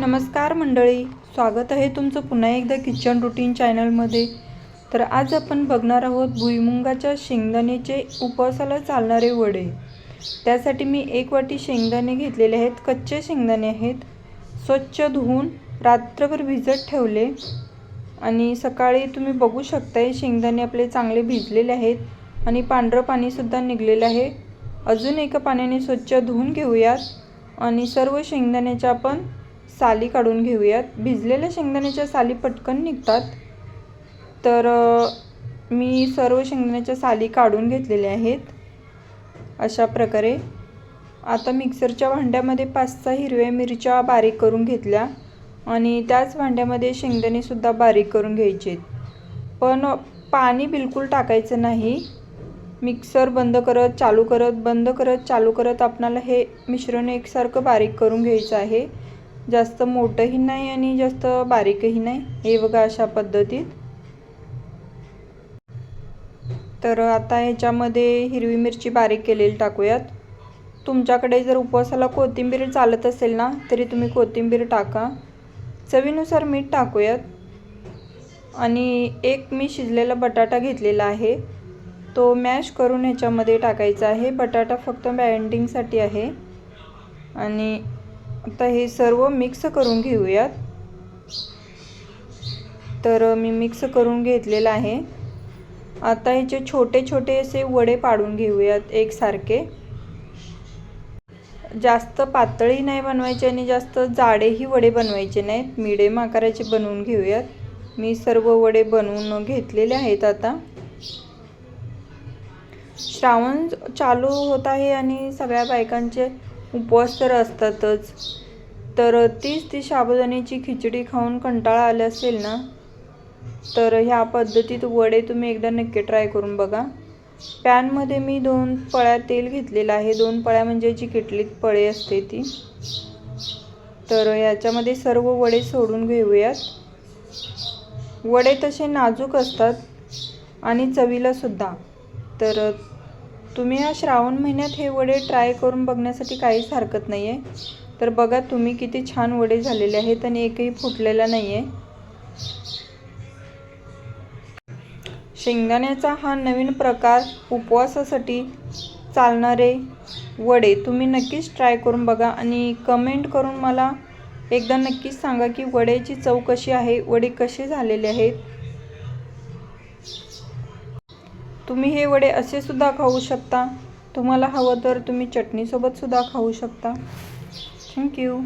नमस्कार मंडळी स्वागत आहे तुमचं पुन्हा एकदा किचन रुटीन चॅनलमध्ये तर आज आपण बघणार आहोत भुईमुंगाच्या शेंगदाण्याचे उपवासाला चालणारे वडे. त्यासाठी मी एक वाटी शेंगदाणे घेतलेले आहेत कच्चे शेंगदाणे आहेत. स्वच्छ धुवून रात्रभर भिजत ठेवले. आणि सकाळी तुम्ही बघू शकताय शेंगदाणे आपले चांगले भिजलेले आहेत आणि पांढरं पाणीसुद्धा निघलेलं आहे. अजून एका पाण्याने स्वच्छ धुवून घेऊयात. आणि सर्व शेंगदाण्याच्या आपण साली काढून घेऊयात. भिजलेल्या शेंगदाण्याच्या साली पटकन निघतात. तर मी सर्व शेंगदाण्याच्या साली काढून घेतलेल्या आहेत. अशा प्रकारे. आता मिक्सरच्या भांड्यामध्ये पाच सहा हिरव्या मिरच्या बारीक करून घेतल्या आणि त्याच भांड्यामध्ये शेंगदाणेसुद्धा बारीक करून घ्यायचे पण पाणी बिलकुल टाकायचं नाही. मिक्सर बंद करत चालू करत बंद करत चालू करत आपणाला हे मिश्रण एकसारखं बारीक करून घ्यायचं आहे. जास्त मोठंही नाही आणि जास्त बारीकही नाही. हे बघा अशा पद्धतीत. तर आता ह्याच्यामध्ये हिरवी मिरची बारीक केलेली टाकूयात. तुमच्याकडे जर उपवासाला कोथिंबीर चालत असेल ना तरी तुम्ही कोथिंबीर टाका. चवीनुसार मीठ टाकूयात. आणि एक मी शिजलेला बटाटा घेतलेला आहे. तो मॅश करून ह्याच्यामध्ये टाकायचा आहे. बटाटा फक्त बँडिंगसाठी आहे. आणि आता हे सर्व मिक्स करून घेऊयात. तर मी मिक्स करून घेतलेलं आहे. आता ह्याचे छोटे छोटे असे वडे पाडून घेऊयात एकसारखे. जास्त पातळी नाही बनवायचे आणि जास्त जाडेही वडे बनवायचे नाहीत. मिडियम आकाराचे बनवून घेऊयात. मी सर्व वडे बनवून घेतलेले आहेत आता. श्रावण चालू होत आहे आणि सगळ्या बायकांचे उपवास तर असतातच. तर तीच ती साबुदाण्याची खिचडी खाऊन कंटाळा आला असेल ना? तर ह्या पद्धतीत वडे तुम्ही एकदा नक्की ट्राय करून बघा. पॅनमध्ये मी दोन पळ्या तेल घेतलेलं आहे. दोन पळ्या म्हणजे जी किटलीत पळे असते ती. तर याच्यामध्ये सर्व वडे सोडून घेऊयात. वडे तसे नाजूक असतात आणि चवीला सुद्धा. तर तुम्ही या श्रावण महिन्यात हे वडे ट्राय करून बघण्यासाठी काहीच हरकत नाही आहे तर बघा तुम्ही किती छान वडे झालेले आहेत आणि एकही फुटलेला नाही आहे शेंगदाण्याचा हा नवीन प्रकार उपवासासाठी चालणारे वडे तुम्ही नक्कीच ट्राय करून बघा आणि कमेंट करून मला एकदा नक्कीच सांगा की वड्याची चव कशी आहे वडे कसे झालेले आहेत. तुम्ही हे वडे असे सुद्धा खाऊ शकता. तुम्हाला हवं तर तुम्ही चटणीसोबत सुद्धा खाऊ शकता. थँक्यू